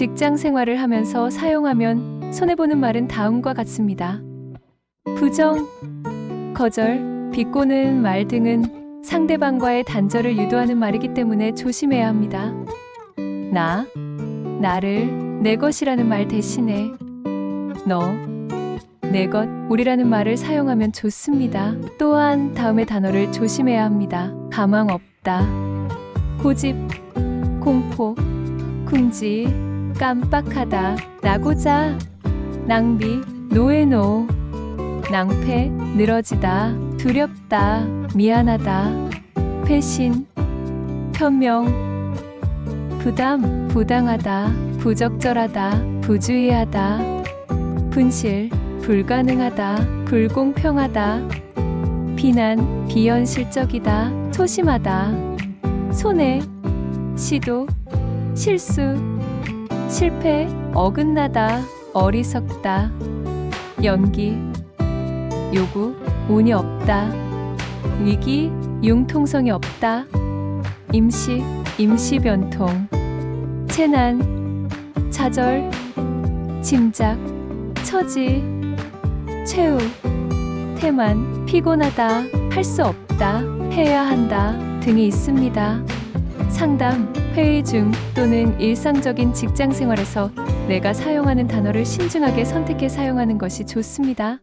직장 생활을 하면서 사용하면 손해보는 말은 다음과 같습니다. 부정, 거절, 비꼬는 말 등은 상대방과의 단절을 유도하는 말이기 때문에 조심해야 합니다. 나, 나를, 내 것이라는 말 대신에 너, 내 것, 우리라는 말을 사용하면 좋습니다. 또한 다음의 단어를 조심해야 합니다. 가망 없다. 고집, 공포, 궁지, 깜빡하다, 나고자, 낭비, 노예노, 낭패, 늘어지다, 두렵다, 미안하다, 회신, 편명, 부담, 부당하다, 부적절하다, 부주의하다, 분실, 불가능하다, 불공평하다, 비난, 비현실적이다, 소심하다, 손해, 시도, 실수, 실패, 어긋나다, 어리석다, 연기, 요구, 운이 없다, 위기, 융통성이 없다, 임시, 임시 변통, 재난, 좌절, 짐작, 처지, 최후, 태만, 피곤하다, 할 수 없다, 해야 한다 등이 있습니다. 상담, 회의 중 또는 일상적인 직장 생활에서 내가 사용하는 단어를 신중하게 선택해 사용하는 것이 좋습니다.